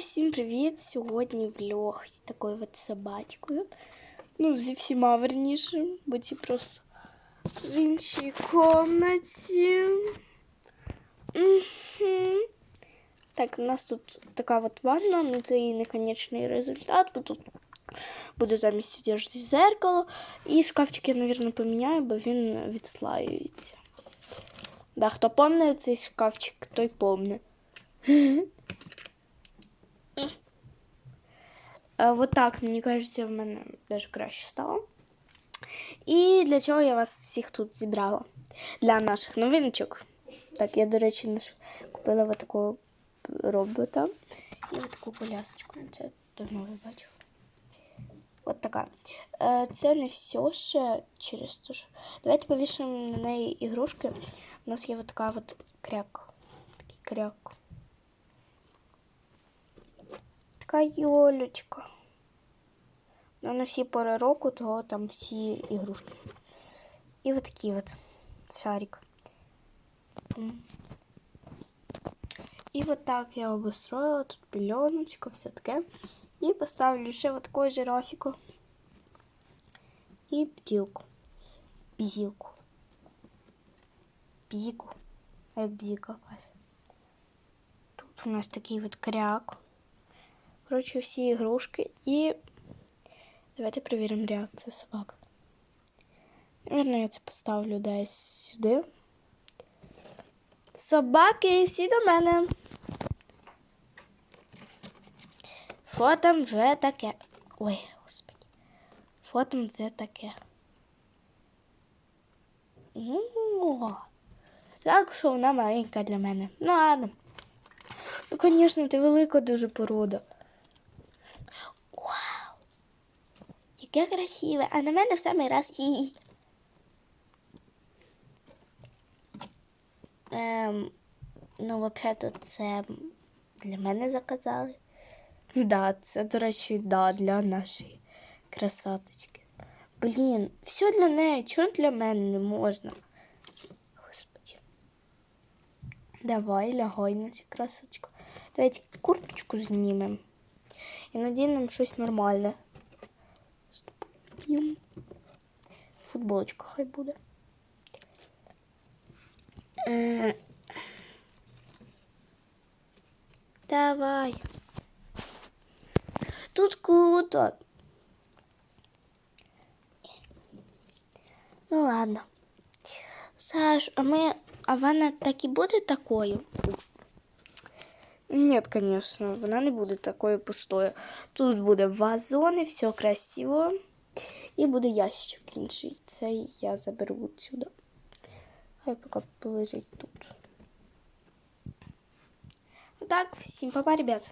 всім привіт! Сьогодні влог з такою от собачкою. Ну, зі всіма верніше, бо ці просто в іншій комнаті. Мгм. Так, у нас тут така от ванна, ну це її неконечний результат, бо тут буде замість одежди зеркало. І шкафчик я, мабуть, поміняю, бо він відслаюється. Да, хто пам'ятає цей шкафчик, той помне. А, Вот так, мені кажеться, в мене даже краще стало. І для чого я вас всіх тут зібрала? Для наших новиночок. Так, я, до речі, купила вот такого робота і от таку колясочку. Це давно ви бачив. От така. Це не все ще через те, що. Давайте повішаємо на неї ігрушки. У нас є от така от кряк. Такий кряк. Така Йолечка. Ну, на всі пори року, того там всі ігрушки. І от такий от шарик. І от так я обустроила. Тут пільоночка, все таке. І поставлю ще от таку жирафіку. І бділку. Бзілку. Бзіку. Як бзіка якась. Тут у нас такий от кряк. Коротше, всі ігрушки. І давайте перевіримо реакцію собак. Наверно, я це поставлю десь сюди. Собаки, всі до мене. Що там вже таке? Ой, господи. Що там вже таке? О, так, що вона маленька для мене. Ну, ладно. Ну, звісно, ти велика дуже порода. Яке красиве, а на мене в самий раз і. Ем, ну, взагалі, це для мене заказали. Да, це, до речі, да, для нашої красоточки. Блін, все для неї, чого для мене не можна? Господи. Давай, лягай на цю красочку. Давайте курточку знімемо. І надінемо щось нормальне. П'єм. Футболочка хай буде. Е, Давай. Тут круто. Ну ладно. Саш, а ми, а вона так і буде такою? Нет, конечно, вона не буде такою пустою. Тут буде вазони, все красиво. І буде ящик інший. Цей я заберу отсюда. Хай поки полежить тут. Так, всім папа, ребят.